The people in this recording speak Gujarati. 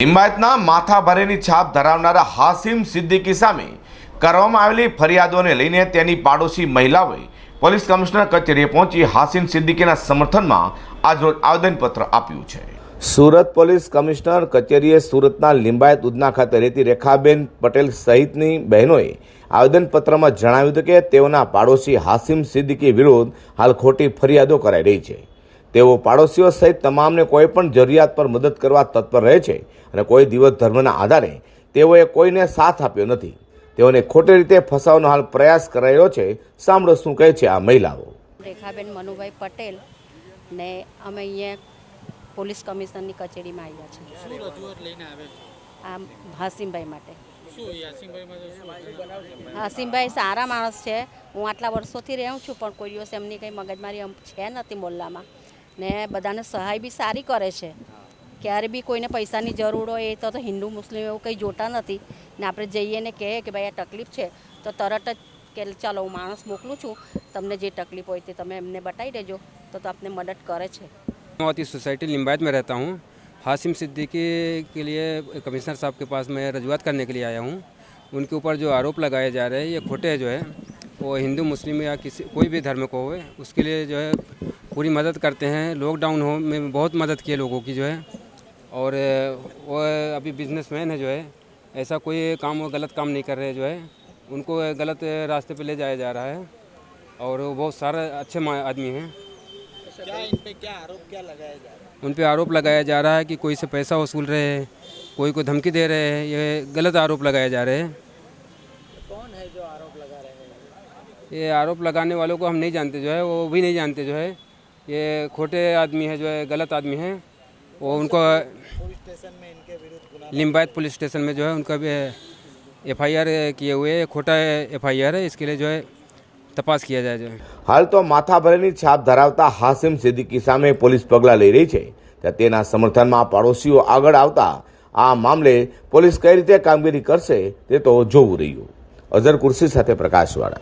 લિંબાયતના માથા ભરેની છાપ ધરાવનારા હાસિમ સિદ્દીકી સામે કરવામાં આવેલી ફરિયાદોને લઈને તેની પાડોશી મહિલાઓએ પોલીસ કમિશનર કચેરીએ પહોંચી હાસિમ સિદ્દીકીના સમર્થનમાં આજરોજ આવેદનપત્ર આપ્યું છે. સુરત પોલીસ કમિશનર કચેરીએ સુરતના લિંબાયત ઉદના ખાતે રહેતી રેખાબેન પટેલ સહિતની બહેનોએ આવેદનપત્રમાં જણાવ્યું હતું કે તેઓના પાડોશી હાસિમ સિદ્દીકી વિરુદ્ધ હાલ ખોટી ફરિયાદો કરાઈ રહી છે. તેઓ પાડોશીઓ સહિત તમામને કોઈ પણ જરૂરિયાત પર મદદ કરવા તત્પર રહે છે અને કોઈ દિવસ ધર્મના આધારે તેઓએ કોઈને સાથ આપ્યો નથી. તેઓને ખોટી રીતે ફસાવવાનો હાલ પ્રયાસ કરાયો છે. સાંભળો શું કહે છે આ મહિલાઓ. રેખાબેન મનુભાઈ પટેલ ને અમે અહીંયા પોલીસ કમિશનરની કચેરીમાં આવ્યા છીએ. શું રજૂઆત લઈને આવે છે? આ હાસિમભાઈ માટે. શું યાસીનભાઈમાં શું હાસિમભાઈ સારા માણસ છે. હું આટલા વર્ષોથી રહું છું પણ કોઈ દિવસ એમની કંઈ મગજમારી આમ છે નથી મોલ્લામાં ને બધાને સહાય બી સારી કરે છે ક્યારે બી કોઈને પૈસાની જરૂર હોય એ તો તો હિન્દુ મુસ્લિમ એવું કંઈ જોતા નથી ને આપણે જઈએ ને કહીએ કે ભાઈ આ તકલીફ છે તો તરત જ કે ચાલો હું માણસ મોકલું છું તમને જે તકલીફ હોય તે તમે એમને બતાવી દેજો તો તો આપને મદદ કરે છે मावती सोसाइटी लिम्बायत में रहता हूँ हासिम सिद्दीकी के लिए कमिश्नर साहब के पास मैं रजुआत करने के लिए आया हूँ उनके ऊपर जो आरोप लगाए जा रहे हैं ये खोटे जो है वो हिंदू मुस्लिम या किसी कोई भी धर्म को हो उसके लिए जो है पूरी मदद करते हैं। लॉकडाउन हो में बहुत मदद किए लोगों की जो है। और वो अभी बिजनेसमैन है जो है ऐसा कोई काम वो गलत काम नहीं कर रहे जो है। उनको गलत रास्ते पे ले जाया जा रहा है। और वो बहुत सारे अच्छे आदमी हैं। क्या इन पे क्या आरोप क्या लगाया जा रहा है? उन पे आरोप लगाया जा रहा है कि कोई से पैसा वसूल रहे हैं कोई को धमकी दे रहे हैं। ये गलत आरोप लगाए जा रहे हैं। कौन है जो आरोप लगा रहे हैं? ये आरोप लगाने वालों को हम नहीं जानते जो है वो भी नहीं जानते जो है। ये खोटे आदमी है जो है गलत आदमी है वो उनको पुलिस स्टेशन में इनके विरुद्ध गुना लिम्बायत पुलिस स्टेशन में जो है उनका भी एफ आई आर किए हुए है खोटा एफ आई आर है इसके लिए जो है तपास किया जाए जो है હાલ તો માથા ભરેની છાપ ધરાવતા હાસિમ સિદ્દીકી સામે પોલીસ પગલાં લઈ રહી છે ત્યારે તેના સમર્થનમાં પાડોશીઓ આગળ આવતા આ મામલે પોલીસ કઈ રીતે કામગીરી કરશે તે તો જોવું રહ્યું અઝર કુર્સી સાથે પ્રકાશવાળા